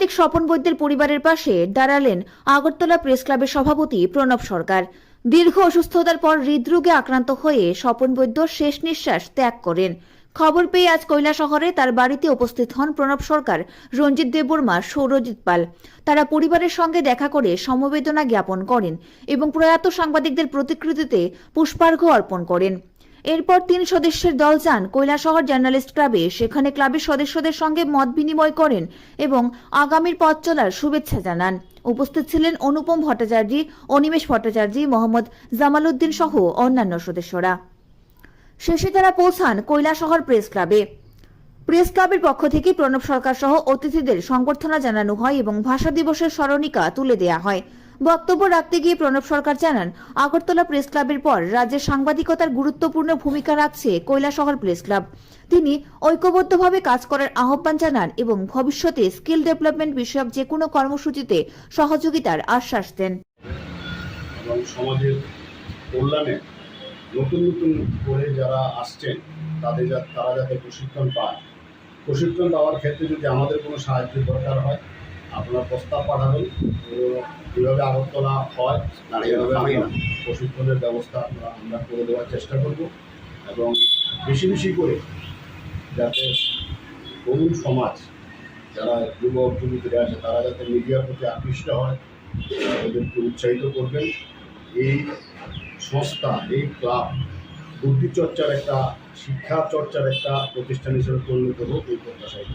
সাংবাদিক স্বপন বৈদ্যের পরিবারের পাশে দাঁড়ালেন আগরতলা প্রেস ক্লাবের সভাপতি প্রণব সরকার। দীর্ঘ অসুস্থতার পর হৃদরোগে আক্রান্ত হয়ে স্বপন বৈদ্য শেষ নিঃশ্বাস ত্যাগ করেন। খবর পেয়ে আজ শহরে তার বাড়িতে উপস্থিত হন প্রণব সরকার, রঞ্জিত দেববর্মা, সৌরজিৎ পাল। তারা পরিবারের সঙ্গে দেখা করে সমবেদনা জ্ঞাপন করেন এবং প্রয়াত সাংবাদিকদের প্রতিকৃতিতে পুষ্পার্ঘ্য অর্পণ করেন। এরপর তিন সদস্যের দল যান কৈলাসহর জার্নালিস্ট ক্লাবে। সেখানে ক্লাবের সদস্যদের সঙ্গে মত বিনিময় করেন এবং আগামীর পথ চলার শুভেচ্ছা জানান। উপস্থিত ছিলেন অনুপম ভট্টাচার্য, অনিমেষ ভট্টাচার্য, মোহাম্মদ জামালউদ্দিন সহ অন্যান্য সদস্যরা। শেষে তারা পৌঁছান কৈলাসহর প্রেস ক্লাবে। প্রেস ক্লাবের পক্ষ থেকে প্রণব সরকার সহ অতিথিদের সংবর্ধনা জানানো হয় এবং ভাষা দিবসের স্মরণিকা তুলে দেয়া হয়। বক্তব্য রাখতে গিয়ে প্রণব সরকার জানান, আগরতলা প্রেস ক্লাবের পর রাজ্যের সাংবাদিকতার গুরুত্বপূর্ণ ভূমিকা রাখছে কৈলাসহর প্রেস ক্লাব। তিনি ঐক্যবদ্ধভাবে কাজ করার আহ্বান জানান এবং ভবিষ্যতে স্কিল ডেভেলপমেন্ট বিষয়ক যে কোনো কর্মসূচিতে সহযোগিতার আশ্বাস দেন। নতুন নতুন করে যারা আসছেন, তাদের তারা যাতে প্রশিক্ষণ পায়। প্রশিক্ষণ পাওয়ার ক্ষেত্রে যদি আমাদের কোনো সাহায্যের দরকার হয় আপনার প্রস্তাব পাঠাবেন কীভাবে আগরতলা হয় আমরা প্রশিক্ষণের ব্যবস্থা আমরা আমরা করে দেওয়ার চেষ্টা করব এবং বেশি বেশি করে যাতে তরুণ সমাজ যারা যুবক যুবতীরা আছে তারা যাতে মিডিয়ার প্রতি আকৃষ্ট হয় ওদেরকে উৎসাহিত করবেন। এই সংস্থা এই ক্লাব বুদ্ধিচর্চার একটা শিক্ষা চর্চার একটা প্রতিষ্ঠান হিসেবে পরিণত হোক এই প্রত্যাশায়।